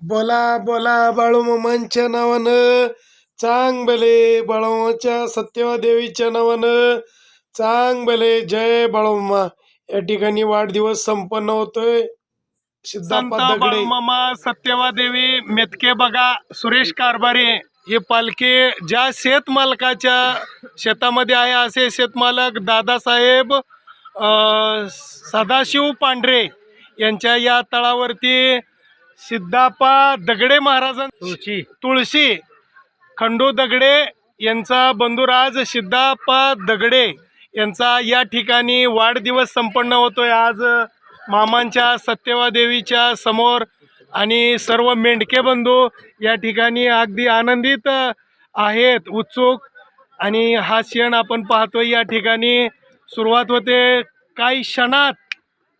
बोला बोला बाळूमामांच्या नावानं. चांग भले बाळूमामाच्या सत्यवा देवीच्या नावानं. चांग भले जय बाळूमामा या ठिकाणी वाढदिवस संपन्न होतोय. संत दगडे. मामा सत्यवा देवी मेतके बघा सुरेश कारभारी हे पालखी ज्या शेतमालकाच्या शेतामध्ये आहे असे शेतमालक दादासाहेब अ, सदाशिव पांढरे यांच्या या तळावरती सिद्धापा दगडे महाराजां तुळशी. तुळशी. खंडू दगडे यांचा बंधुराज सिद्धापा दगडे यांचा या ठिकाणी वाढदिवस संपन्न होतोय आज. मामांच्या सत्यवा देवीच्या समोर आणि सर्व मेंढके बंधू या ठिकाणी अगदी आनंदित आहेत उत्सुक. आणि हा क्षण आपण पाहतोय या ठिकाणी सुरुवात होते काही क्षणात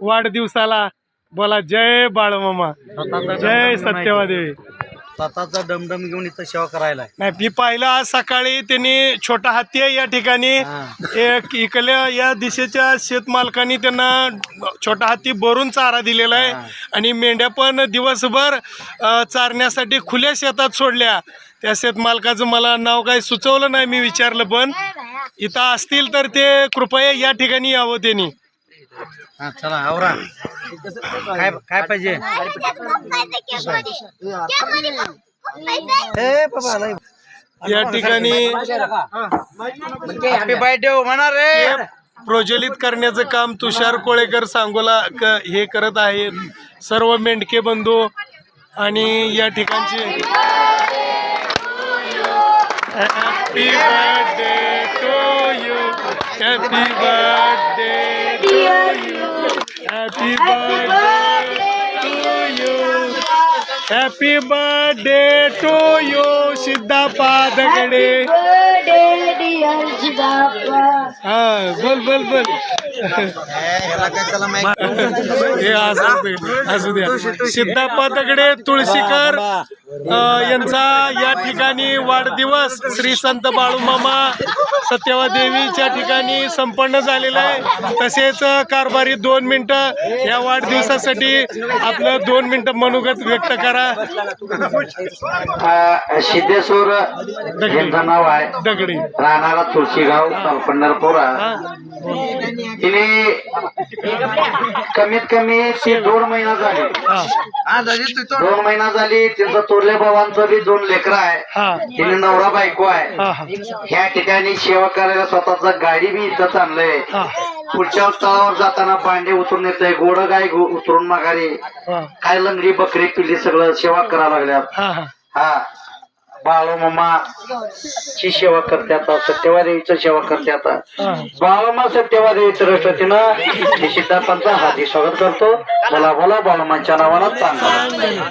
वाढदिवसाला. बोला जय बाळमामा. जय सत्यवा देवी स्वतःचा डमडम घेऊन इथं सेवा करायला. नाही मी पाहिलं आज सकाळी त्यांनी छोटा हत्ती आहे या ठिकाणी. एक इकडल्या या दिशेच्या शेतमालकांनी त्यांना छोटा हत्ती भरून चारा दिलेला आहे. आणि मेंढ्या पण दिवसभर अ, चारण्यासाठी खुल्या शेतात सोडल्या. त्या शेतमालकाचं मला नाव काही सुचवलं नाही मी विचारलं पण. इथं असतील तर ते कृपया या ठिकाणी यावं त्यांनी. हा चला आवरा. काय काय पाहिजे? ए बाबा लय- या ठिकाणी हॅपी बर्थडे म्हणा रे. हे प्रज्वलित करण्याचं काम तुषार कोळेकर सांगोला क- हे करत आहेत सर्व मेंढके बंधू आणि या ठिकाणचे happy birthday to you happy birthday happy birthday to you Siddhapa Dagade हा बोल बोल बोल. हे असं दे, असू द्या सिद्धाप्पा दगडे तुळशीकर. यांचा या ठिकाणी वाढदिवस श्री संत बाळूमामा सत्यवा देवीच्या ठिकाणी संपन्न झालेला आहे. तसेच कारभारी दोन मिनिटं या वाढदिवसासाठी आपलं दोन मिनिटं मनोगत व्यक्त करा. सिद्धेश्वर नाव आहे. दगडे. राहणारा तुळशीगाव पंढरपूर तिने कमीत कमी ती दोन महिना झाली. दोन महिना झाली त्यांचं तोरले भावांचं बी दोन लेकरं आहे. हा. तिने नवरा बायको आहे. हा हा. ह्या ठिकाणी सेवा करायला स्वतःचा गाडी बी इथंच आणलंय हा. पुढच्या तळावर जाताना भांडे उतरून येतंय गोड गाय उतरून माघारी. हा. काय लंगडी बकरी पिल्ली सगळं सेवा करायला लागल्यात. हा हा. हा. बाळूमामा ची सेवा करते आता सत्यवा देवीचं सेवा करते आता. बाळूमा सत्यवा देवी ट्रस्टतीनं सिद्धार्थांचं हार्दिक स्वागत करतो. बोला बोला बाळूमांच्या नावानं चांगला.